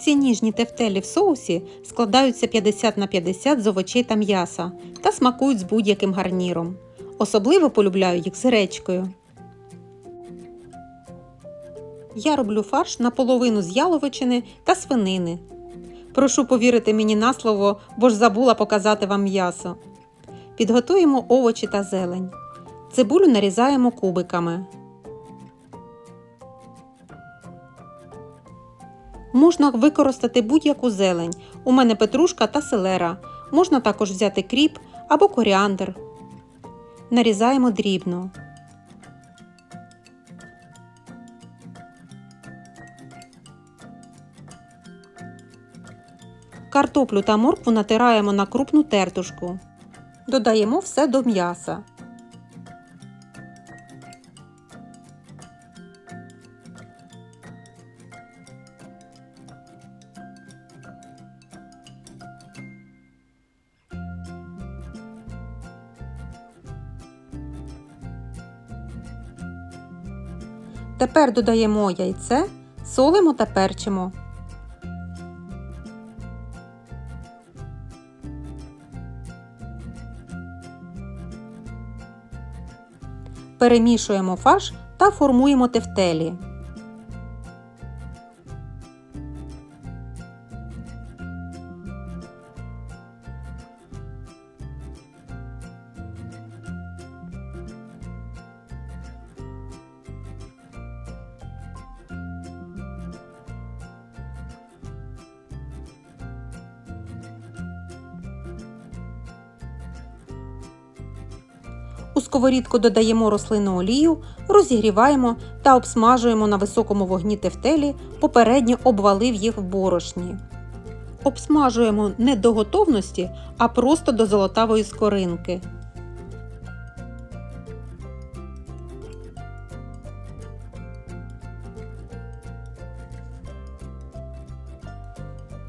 Ці ніжні тефтелі в соусі складаються 50 на 50 з овочей та м'яса та смакують з будь-яким гарніром. Особливо полюбляю їх з гречкою. Я роблю фарш наполовину з яловичини та свинини. Прошу повірити мені на слово, бо ж забула показати вам м'ясо. Підготуємо овочі та зелень. Цибулю нарізаємо кубиками. Можна використати будь-яку зелень. У мене петрушка та селера. Можна також взяти кріп або коріандр. Нарізаємо дрібно. Картоплю та моркву натираємо на крупну тертушку. Додаємо все до м'яса. Тепер додаємо яйце, солимо та перчимо. Перемішуємо фарш та формуємо тефтелі. У сковорідку додаємо рослинну олію, розігріваємо та обсмажуємо на високому вогні тефтелі, попередньо обвалив їх в борошні. Обсмажуємо не до готовності, а просто до золотавої скоринки.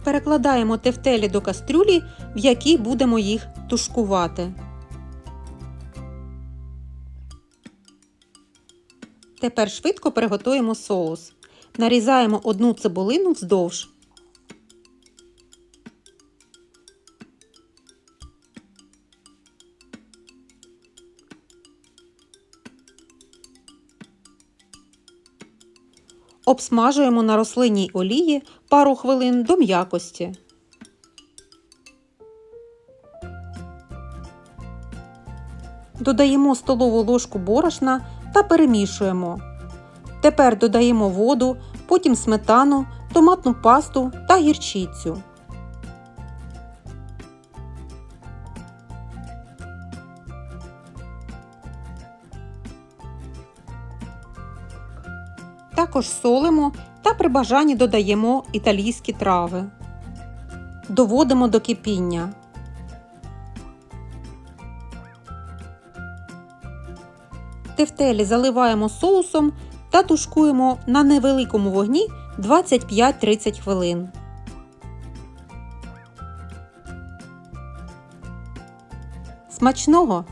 Перекладаємо тефтелі до кастрюлі, в якій будемо їх тушкувати. Тепер швидко приготуємо соус. Нарізаємо одну цибулину вздовж. Обсмажуємо на рослинній олії пару хвилин до м'якості. Додаємо столову ложку борошна та перемішуємо. Тепер додаємо воду, потім сметану, томатну пасту та гірчицю. Також солимо та при бажанні додаємо італійські трави. Доводимо до кипіння. Тефтелі заливаємо соусом та тушкуємо на невеликому вогні 25-30 хвилин. Смачного!